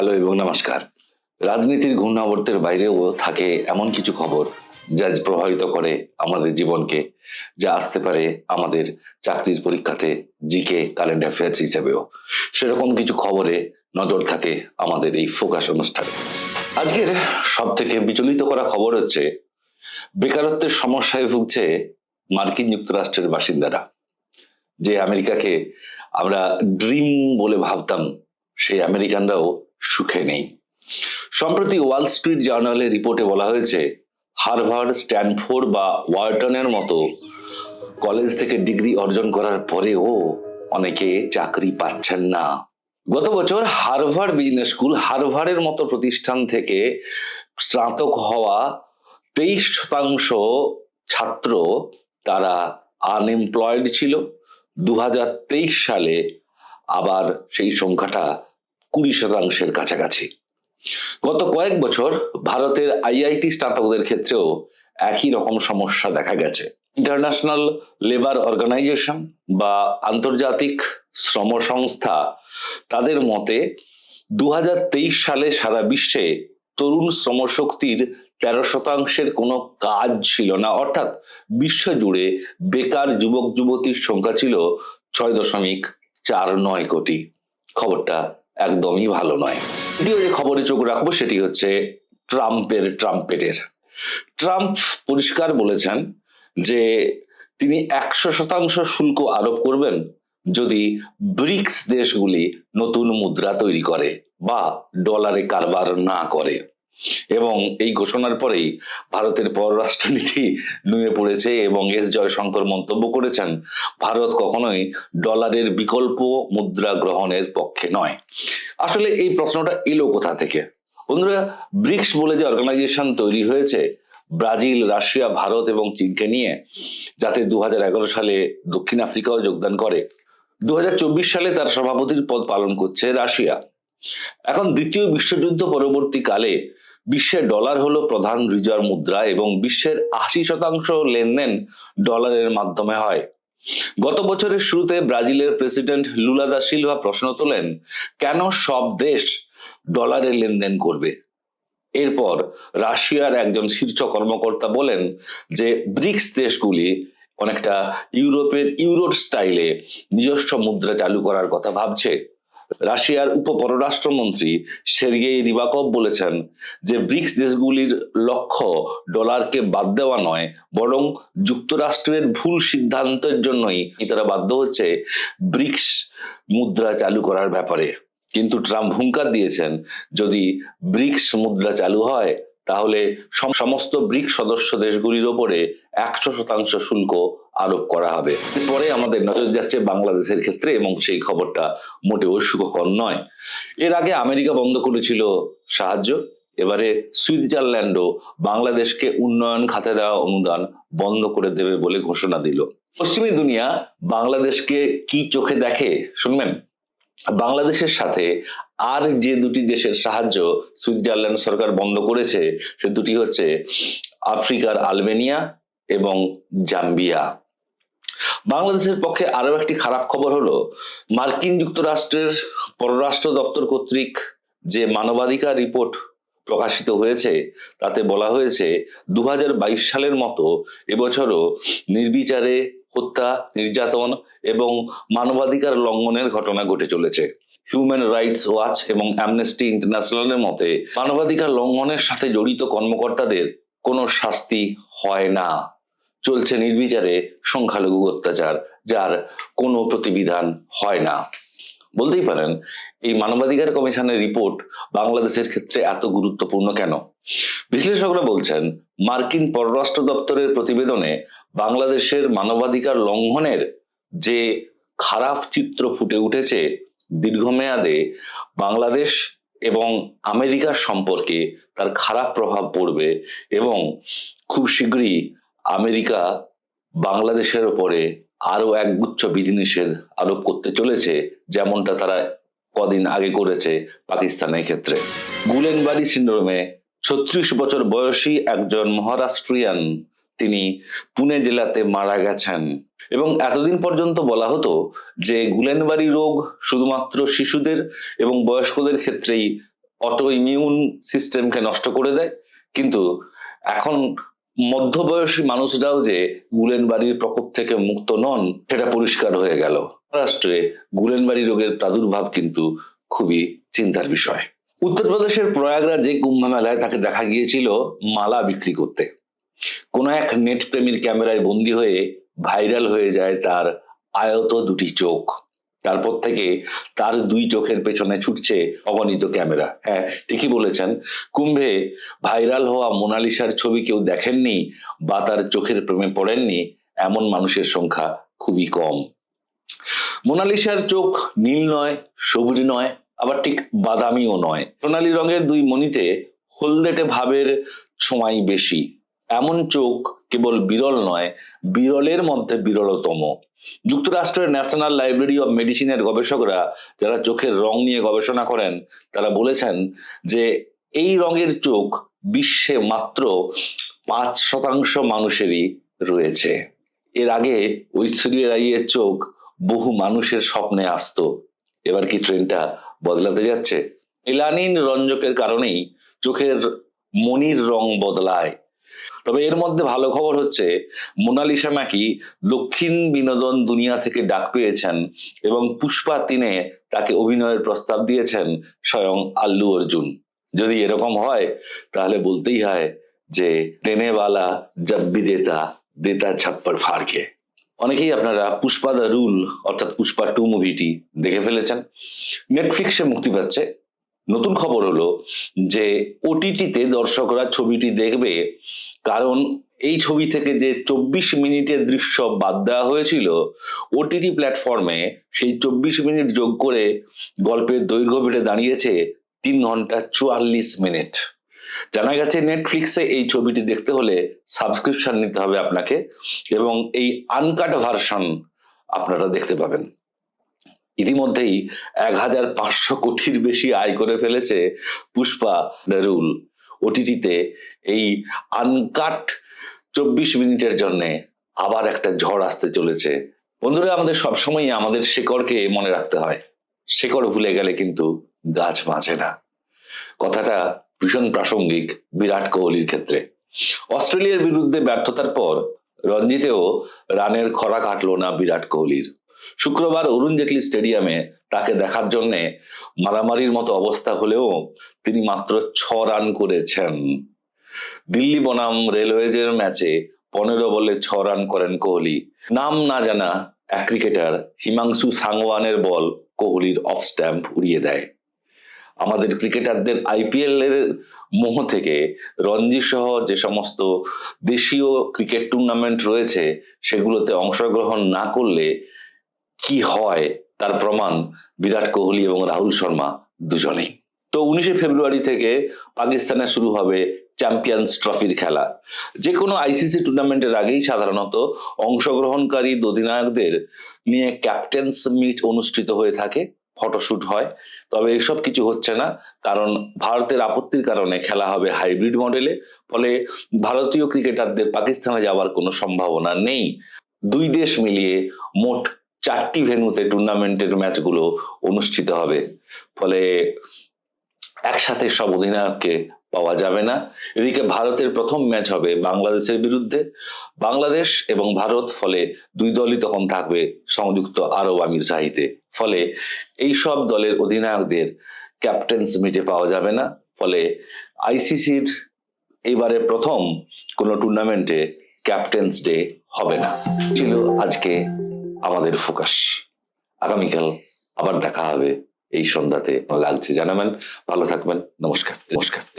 Hello এবং নমস্কার। রাজনীতির ঘূর্ণাবর্তের বাইরেও থাকে এমন কিছু খবর যা প্রভাবিত করে আমাদের জীবনকে, যা আসতে পারে আমাদের চাকরির পরীক্ষাতে জিকে, কারেন্ট অ্যাফেয়ার্স হিসেবেও। সেরকম কিছু খবরে নজর থাকে আমাদের এই ফোকাস অনুষ্ঠানে। আজকের সব থেকে বিচলিত করা খবর হচ্ছে, বেকারত্বের সমস্যায় ভুগছে মার্কিন যুক্তরাষ্ট্রের বাসিন্দারা। যে আমেরিকাকে আমরা ড্রিম বলে ভাবতাম, সেই আমেরিকানরাও সুখে নেই। সম্প্রতি ওয়াল স্ট্রিট জার্নালের রিপোর্টে বলা হয়েছে, হার্ভার্ড, স্ট্যানফোর্ড বা ওয়ার্টনের মতো কলেজ থেকে ডিগ্রি অর্জন করার পরেও অনেকে চাকরি পাচ্ছেন না। গত বছর হার্ভার্ড বিজনেস স্কুল হার্ভার্ডের মতো প্রতিষ্ঠান থেকে স্নাতক হওয়া তেইশ শতাংশ ছাত্র তারা আনএমপ্লয়েড ছিল। দু হাজার তেইশ সালে আবার সেই সংখ্যাটা কুড়ি শতাংশের কাছাকাছি। গত কয়েক বছর ভারতের আইআইটি স্নাতকদের ক্ষেত্রেও একই রকম সমস্যা দেখা গেছে। ইন্টারন্যাশনাল লেবার অর্গানাইজেশন বা আন্তর্জাতিক শ্রম সংস্থা তাদের মতে দুই হাজার তেইশ সালে সারা বিশ্বে তরুণ শ্রমশক্তির তেরো শতাংশের কোনো কাজ ছিল না। অর্থাৎ বিশ্বজুড়ে বেকার যুবক যুবতীর সংখ্যা ছিল ছয় দশমিক চার নয় কোটি। খবরটা একদমই ভালো নয়। দ্বিতীয় যে খবরে চোখ রাখব, সেটি হচ্ছে ট্রাম্পের, ট্রাম্পেটের। ট্রাম্প পরিষ্কার বলেছেন যে তিনি একশো শতাংশ শুল্ক আরোপ করবেন যদি ব্রিক্স দেশগুলি নতুন মুদ্রা তৈরি করে বা ডলারে কারবার না করে। এবং এই ঘোষণার পরেই ভারতের পররাষ্ট্রনীতি নুয়ে পড়েছে এবং এস জয়শঙ্কর মন্তব্য করেছেন, ভারত কখনোই ডলারের বিকল্প মুদ্রা গ্রহণের পক্ষে নয়। আসলে এই প্রশ্নটা এলো কোথা থেকে? বন্ধুরা, ব্রিক্স বলে যে অর্গানাইজেশন তৈরি হয়েছে, ব্রাজিল, রাশিয়া, ভারত এবং চীনকে নিয়ে, যাতে দু হাজার এগারো সালে দক্ষিণ আফ্রিকাও যোগদান করে। দু হাজার চব্বিশ সালে তার সভাপতির পদ পালন করছে রাশিয়া। এখন দ্বিতীয় বিশ্বযুদ্ধ পরবর্তীকালে বিশ্বের ডলার হলো প্রধান রিজার্ভ মুদ্রা এবং বিশ্বের আশি শতাংশ লেনদেন ডলারের মাধ্যমে হয়। গত বছরের শুরুতে ব্রাজিলের প্রেসিডেন্ট লুলা দা সিলভা প্রশ্ন তোলেন, কেন সব দেশ ডলারে লেনদেন করবে? এরপর রাশিয়ার একজন শীর্ষ কর্মকর্তা বলেন যে, ব্রিক্স দেশগুলি অনেকটা ইউরোপের ইউরোর স্টাইলে নিজস্ব মুদ্রা চালু করার কথা ভাবছে। রাশিয়ার উপ পররাষ্ট্রমন্ত্রী সের্গেই রিবাকভ বলেছেন যে ব্রিক্স দেশগুলির লক্ষ্য ডলারকে বাদ দেওয়া নয়, বরং যুক্তরাষ্ট্রের ভুল সিদ্ধান্তের জন্যই তারা বাধ্য হচ্ছে ব্রিক্স মুদ্রা চালু করার ব্যাপারে। কিন্তু ট্রাম্প হুঙ্কার দিয়েছেন, যদি ব্রিক্স মুদ্রা চালু হয়, তাহলে সমস্ত ব্রিক্স সদস্য দেশগুলির ওপরে একশো শতাংশ শুল্ক আরোপ করা হবে। পরে আমাদের নজর যাচ্ছে বাংলাদেশের ক্ষেত্রে এবং সেই খবরটা মোটেও সুখকর নয়। এর আগে আমেরিকা বন্ধ করেছিল সাহায্য। এবারে সুইজারল্যান্ডও বাংলাদেশকে উন্নয়ন খাতে দেওয়া অনুদান বন্ধ করে দেবে বলে ঘোষণা দিল। পশ্চিমী দুনিয়া বাংলাদেশকে কি চোখে দেখে শুনবেন? বাংলাদেশের সাথে আর যে দুটি দেশের সাহায্য সুইজারল্যান্ড সরকার বন্ধ করেছে, সে দুটি হচ্ছে আফ্রিকার আলবেনিয়া এবং জাম্বিয়া। বাংলাদেশের পক্ষে আরও একটি খারাপ খবর হলো, মার্কিন যুক্তরাষ্ট্রের পররাষ্ট্র দপ্তর কর্তৃক যে মানবাধিকার রিপোর্ট প্রকাশিত হয়েছে, তাতে বলা হয়েছে দু হাজার বাইশ সালের মতো এবছরও নির্বিচারে হত্যা, নির্যাতন এবং মানবাধিকার লঙ্ঘনের ঘটনা ঘটে চলেছে। হিউম্যান রাইটস ওয়াচ এবং অ্যামনেস্টি ইন্টারন্যাশনালের মতে, মানবাধিকার লঙ্ঘনের সাথে জড়িত কর্মকর্তাদের কোনো শাস্তি হয় না। চলছে নির্বিচারে সংখ্যালঘু অত্যাচার, যার কোনো প্রতিবিধান হয় না। বলতেই পারেন, এই মানবাধিকার কমিশনের রিপোর্ট বাংলাদেশের ক্ষেত্রে এত গুরুত্বপূর্ণ কেন? বিশ্লেষকরা বলছেন, মার্কিন পররাষ্ট্র দপ্তরের প্রতিবেদনে বাংলাদেশের মানবাধিকার লঙ্ঘনের যে খারাপ চিত্র ফুটে উঠেছে, দীর্ঘমেয়াদে বাংলাদেশ এবং আমেরিকার সম্পর্কে তার খারাপ প্রভাব পড়বে এবং খুব শীঘ্রই আমেরিকা বাংলাদেশের ওপরে আরও একগুচ্ছ বিধিনিষেধ আরোপ করতে চলেছে, যেমনটা তারা কদিন আগে করেছে পাকিস্তানের ক্ষেত্রে। গুলেনবাড়ি সিন্ড্রোমে ছত্রিশ বছর বয়সী একজন মহারাষ্ট্রিয়ান, তিনি পুনে জেলাতে মারা গেছেন। এবং এতদিন পর্যন্ত বলা হতো যে গুলেনবাড়ি রোগ শুধুমাত্র শিশুদের এবং বয়স্কদের ক্ষেত্রেই অটো ইমিউন সিস্টেমকে নষ্ট করে দেয়, কিন্তু এখন মধ্যবয়সী মানুষরাও যে গুলেনবাড়ির প্রকোপ থেকে মুক্ত নন, সেটা পরিষ্কার হয়ে গেল। মহারাষ্ট্রে গুলেনবাড়ি রোগের প্রাদুর্ভাব কিন্তু খুবই চিন্তার বিষয়। উত্তরপ্রদেশের প্রয়াগরাজে কুম্ভ মেলায় তাকে দেখা গিয়েছিল মালা বিক্রি করতে। কোন এক নেট প্রেমীর ক্যামেরায় বন্দী হয়ে ভাইরাল হয়ে যায় তার আয়ত দুটি চোখ। তারপর থেকে তার দুই চোখের পেছনে ছুটছে অগণিত ক্যামেরা। হ্যাঁ ঠিকই বলেছেন। কুম্ভে ভাইরাল হওয়া মোনালিসার ছবি কেউ দেখেননি বা তার চোখের প্রেমে পড়েননি, এমন মানুষের সংখ্যা খুবই কম। মোনালিসার চোখ নীল নয়, সবুজ নয়, আবার ঠিক বাদামিও নয়। সোনালী রঙের দুই মণিতে হলদেটে ভাবের ছোঁয়াই বেশি। এমন চোখ কেবল বিরল নয়, বিরলের মধ্যে বিরলতম। যুক্তরাষ্ট্রের ন্যাশনাল লাইব্রেরি অব মেডিসিনের গবেষকরা যারা চোখের রং নিয়ে গবেষণা করেন, তারা বলেছেন যে এই রঙের চোখ বিশ্বে মাত্র পাঁচ শতাংশ মানুষেরই রয়েছে। এর আগে ঐশ্বরিয়া রাইয়ের চোখ বহু মানুষের স্বপ্নে আসতো। এবার কি ট্রেনটা বদলাতে যাচ্ছে? মেলানিন রঞ্জকের কারণেই চোখের মনির রং বদলায়। তবে এর মধ্যে ভালো খবর হচ্ছে, মোনালিসা ম্যাকি দক্ষিণ বিনোদন দুনিয়া থেকে ডাক পেয়েছেন এবং পুষ্পা তিনে তাকে অভিনয়ের প্রস্তাব দিয়েছেন স্বয়ং আল্লু অর্জুন। যদি এরকম হয়, তাহলে বলতেই হয় যে দেনেওয়ালা জব্বি দেতা দেতা ছাপ্পর ফাড়কে অনেকেই আপনারা পুষ্পা দ্য রুল অর্থাৎ পুষ্পা টু মুভিটি দেখে ফেলেছেন। নেটফ্লিক্সে মুক্তি পাচ্ছে। নতুন খবর হলো যে ওটিটিতে দর্শকরা ছবিটি দেখবে। কারণ এই ছবি থেকে যে চব্বিশ মিনিটের দৃশ্য বাদ দেওয়া হয়েছিল ওটিটি প্ল্যাটফর্মে সেই চব্বিশ মিনিট যোগ করে গল্পের দৈর্ঘ্য বেড়ে দাঁড়িয়েছে তিন ঘণ্টা চুয়াল্লিশ মিনিট। জানা গেছে নেটফ্লিক্সে এই ছবিটি দেখতে হলে সাবস্ক্রিপশন নিতে হবে আপনাকে এবং এই আনকাট ভার্সন আপনারা দেখতে পাবেন। ইতিমধ্যেই এক হাজার পাঁচশো কোটির বেশি আয় করে ফেলেছে পুষ্পা দ্য রুল ওটিটিতে এই আনকাট চব্বিশ মিনিটের জন্য আবার একটা ঝড় আসতে চলেছে। বন্ধুরা, আমাদের সবসময় আমাদের শেকড়কে মনে রাখতে হয়। শেকড় ভুলে গেলে কিন্তু গাছ বাঁচে না। কথাটা ভীষণ প্রাসঙ্গিক বিরাট কোহলির ক্ষেত্রে। অস্ট্রেলিয়ার বিরুদ্ধে ব্যর্থতার পর রঞ্জিতেও রানের খরা কাটলো না বিরাট কোহলির। শুক্রবার অরুণ জেটলি স্টেডিয়ামে তাকে দেখার জন্য মারামারির মতো অবস্থা হলেও তিনি মাত্র ছ রান করেছেন। দিল্লি বনাম রেলওয়েজের ম্যাচে পনেরো বলে ছ রান করেন কোহলি। নাম না জানা এক ক্রিকেটার হিমাংশু সাংওয়ানের বল কোহলির অফ স্ট্যাম্প উড়িয়ে দেয়। আমাদের ক্রিকেটারদের আইপিএল এর মোহ থেকে রঞ্জি সহ যে সমস্ত দেশীয় ক্রিকেট টুর্নামেন্ট রয়েছে, সেগুলোতে অংশগ্রহণ না করলে কি হয় তার প্রমাণ বিরাট কোহলি এবং রাহুল শর্মা দুজনেই। তো উনিশে ফেব্রুয়ারি থেকে পাকিস্তানে শুরু হবে চ্যাম্পিয়ন্স ট্রফির খেলা। যে কোনো আইসিসি টুর্নামেন্টের আগেই সাধারণত অংশগ্রহণকারী অধিনায়কদের নিয়ে ক্যাপ্টেন্স মিট অনুষ্ঠিত হয়ে থাকে ফটোশুট হয়। তবে এসব কিছু হচ্ছে না, কারণ ভারতের আপত্তির কারণে খেলা হবে হাইব্রিড মডেলে ফলে ভারতীয় ক্রিকেটারদের পাকিস্তানে যাওয়ার কোনো সম্ভাবনা নেই। দুই দেশ মিলিয়ে মোট চারটি ভেন্যুতে টুর্নামেন্টের ম্যাচগুলো অনুষ্ঠিত হবে। ফলে একসাথে সব অধিনায়ককে পাওয়া যাবে না। এদিকে ভারতের প্রথম ম্যাচ হবে বাংলাদেশের বিরুদ্ধে। বাংলাদেশ এবং ভারত ফলে দুই দলই তখন থাকবে সংযুক্ত আরব আমির শাহিতে। ফলে এই সব দলের অধিনায়কদের ক্যাপ্টেন্স মিটে পাওয়া যাবে না। ফলে আইসিসির এইবারে প্রথম কোনো টুর্নামেন্টে ক্যাপ্টেন্স ডে হবে না। ছিল আজকে আমাদের ফোকাস। আগামীকাল আবার দেখা হবে এই সন্ধ্যাতে। লালচে জানাবেন। ভালো থাকবেন। নমস্কার। নমস্কার।